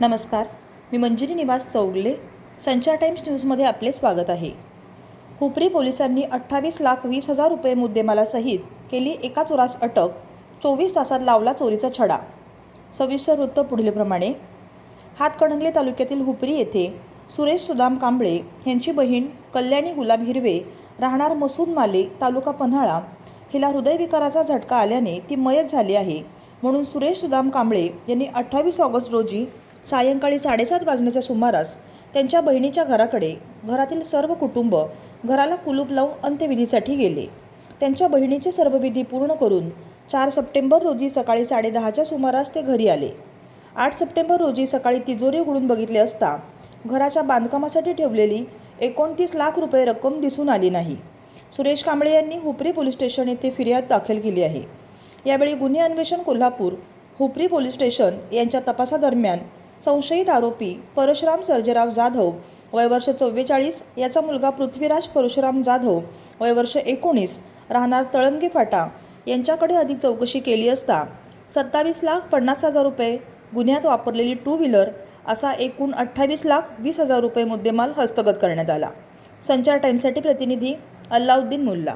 नमस्कार. मी मंजिरी निवास चौगले. संचार टाइम्स न्यूजमध्ये आपले स्वागत आहे. हुपरी पोलिसांनी अठ्ठावीस लाख वीस हजार रुपये मुद्देमालासहित केली एका चोरास अटक चोवीस तासात लावला चोरीचा छडा. सविस्तर वृत्त पुढीलप्रमाणे. हातकणंगले तालुक्यातील हुपरी येथे सुरेश सुदाम कांबळे यांची बहीण कल्याणी गुलाब हिरवे राहणार मसूद माले तालुका पन्हाळा हिला हृदयविकाराचा झटका आल्याने ती मयत झाली आहे. म्हणून सुरेश सुदाम कांबळे यांनी अठ्ठावीस ऑगस्ट रोजी सायंकाळी साडेसात वाजण्याच्या सुमारास त्यांच्या बहिणीच्या घराकडे घरातील सर्व कुटुंब घराला कुलूप लावून अंत्यविधीसाठी गेले. त्यांच्या बहिणीचे सर्व विधी पूर्ण करून चार सप्टेंबर रोजी सकाळी साडेदहाच्या सुमारास ते घरी आले. आठ सप्टेंबर रोजी सकाळी तिजोरी उघडून बघितले असता घराच्या बांधकामासाठी ठेवलेली एकोणतीस लाख रुपये रक्कम दिसून आली नाही. सुरेश कांबळे यांनी हुपरी पोलीस स्टेशन येथे फिर्याद दाखल केली आहे. यावेळी गुन्हे अन्वेषण कोल्हापूर हुपरी पोलीस स्टेशन यांच्या तपासादरम्यान संशयित आरोपी परशुराम सर्जेराव जाधव वय वर्ष चव्वेचाळीस याचा मुलगा पृथ्वीराज परशुराम जाधव वय वर्ष एकोणीस राहणार तळंगे फाटा. यांच्याकडे अधिक चौकशी केली असता सत्तावीस लाख पन्नास हजार रुपये गुन्ह्यात वापरलेली टू व्हीलर असा एकूण अठ्ठावीस लाख वीस हजार रुपये मुद्देमाल हस्तगत करण्यात आला. संचार टाईमसाठी प्रतिनिधी अल्लाउद्दीन मुल्ला.